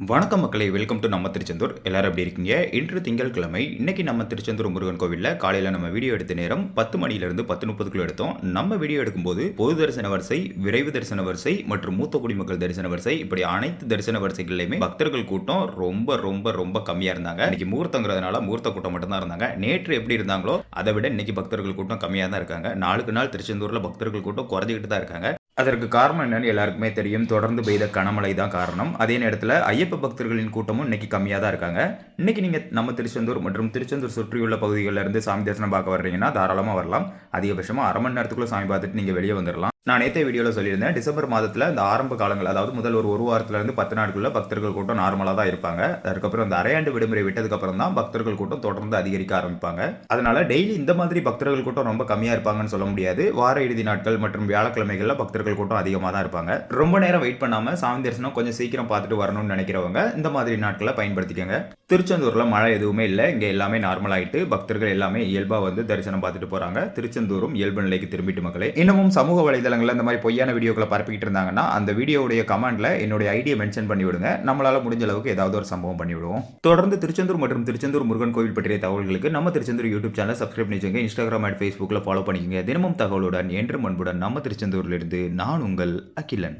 வணக்கம் மக்களை welcome to நம்ம திருச்செந்தூர். எல்லாரும் எப்படி இருக்கீங்க? இன்று திங்கட்கிழமை இன்னைக்கு நம்ம திருச்செந்தூர் முருகன் கோவிலில் காலையில் நம்ம வீடியோ எடுத்த நேரம் பத்து மணியிலிருந்து பத்து முப்பதுக்குள்ள எடுத்தோம். நம்ம வீடியோ எடுக்கும்போது பொது தரிசன வரிசை விரைவு தரிசன வரிசை மற்றும் மூத்த குடிமக்கள் தரிசன வரிசை இப்படி அனைத்து தரிசன வரிசைகள்லையுமே பக்தர்கள் கூட்டம் ரொம்ப ரொம்ப ரொம்ப கம்மியாக இருந்தாங்க. இன்னைக்கு முகூர்த்தங்கிறதுனால முகூர்த்த கூட்டம் மட்டும்தான் இருந்தாங்க. நேற்று எப்படி இருந்தாங்களோ அதை விட இன்னைக்கு பக்தர்கள் கூட்டம் கம்மியாக தான் இருக்காங்க. நாளுக்கு நாள் திருச்செந்தூரில் பக்தர்கள் கூட்டம் குறைஞ்சிக்கிட்டு தான் இருக்காங்க. அதற்கு காரணம் என்னன்னு எல்லாருக்குமே தெரியும். தொடர்ந்து பெய்த கனமழை தான் காரணம். அதே நேரத்தில் ஐயப்ப பக்தர்களின் கூட்டமும் இன்னைக்கு கம்மியாக தான் இருக்காங்க. இன்னைக்கு நீங்கள் நம்ம திருச்செந்தூர் மற்றும் திருச்செந்தூர் சுற்றியுள்ள பகுதிகளில் இருந்து சாமி தரிசனம் பார்க்க வர்றீங்கன்னா தாராளமாக வரலாம். அதிகபட்சமாக அரை மணி நேரத்துக்குள்ள சாமி பார்த்துட்டு நீங்கள் வெளியே வந்துடலாம் நான் நேற்றைய வீடியோவில் சொல்லியிருந்தேன். டிசம்பர் மாதத்தில் இந்த ஆரம்ப காலங்கள் அதாவது முதல் ஒரு ஒரு வாரத்துலேருந்து பத்து நாட்களுள்ள பக்தர்கள் கூட்டம் நார்மலாக தான் இருப்பாங்க. அதுக்கப்புறம் இந்த அரையாண்டு விடுமுறை விட்டதுக்கப்புறம் தான் பக்தர்கள் கூட்டம் தொடர்ந்து அதிகரிக்க ஆரம்பிப்பாங்க. அதனால டெய்லி இந்த மாதிரி பக்தர்கள் கூட்டம் ரொம்ப கம்மியாக இருப்பாங்கன்னு சொல்ல முடியாது. வார இறுதி நாட்கள் மற்றும் வியாழக்கிழமைகளில் பக்தர்கள் கூட்டம் அதிகமாக தான் இருப்பாங்க. ரொம்ப நேரம் வெயிட் பண்ணாமல் சாமி தரிசனம் கொஞ்சம் சீக்கிரம் பார்த்துட்டு வரணும்னு நினைக்கிறவங்க இந்த மாதிரி நாட்களை பயன்படுத்திக்கோங்க. திருச்செந்தூரில் மழை எதுவுமே இல்லை. இங்கே எல்லாமே நார்மல் ஆகிட்டு பக்தர்கள் எல்லாமே இயல்பாக வந்து தரிசனம் பார்த்துட்டு போகிறாங்க திருச்செந்தூரும் இயல்பு நிலைக்கு திரும்பிட்டு மக்களே. இன்னமும் சமூக சேனல்களில் இந்த மாதிரி பொய்யான வீடியோக்களை பரப்பிக்கிட்டு இருந்தாங்கன்னா அந்த வீடியோவுடைய கமெண்ட்ல என்னுடைய ஐடியை மென்ஷன் பண்ணி விடுங்க. நம்மளால முடிஞ்ச அளவுக்கு ஏதாவது ஒரு சம்பவம் பண்ணி விடுவோம். தொடர்ந்து திருச்செந்தூர் மற்றும் திருச்செந்தூர் முருகன் கோவில் பற்றிய தகவல்களுக்கு நம்ம திருச்செந்தூர் யூடியூப் சேனல் சப்ஸ்கிரைப் பண்ணிச்சுங்க இன்ஸ்டாகிராம் அண்ட் ஃபேஸ்புக்கில் ஃபாலோ பண்ணிக்கங்க. தினமும் தகவலுடன் என்றும் அன்புடன் நம்ம திருச்செந்தூரிலிருந்து நான் உங்கள் அகிலன்.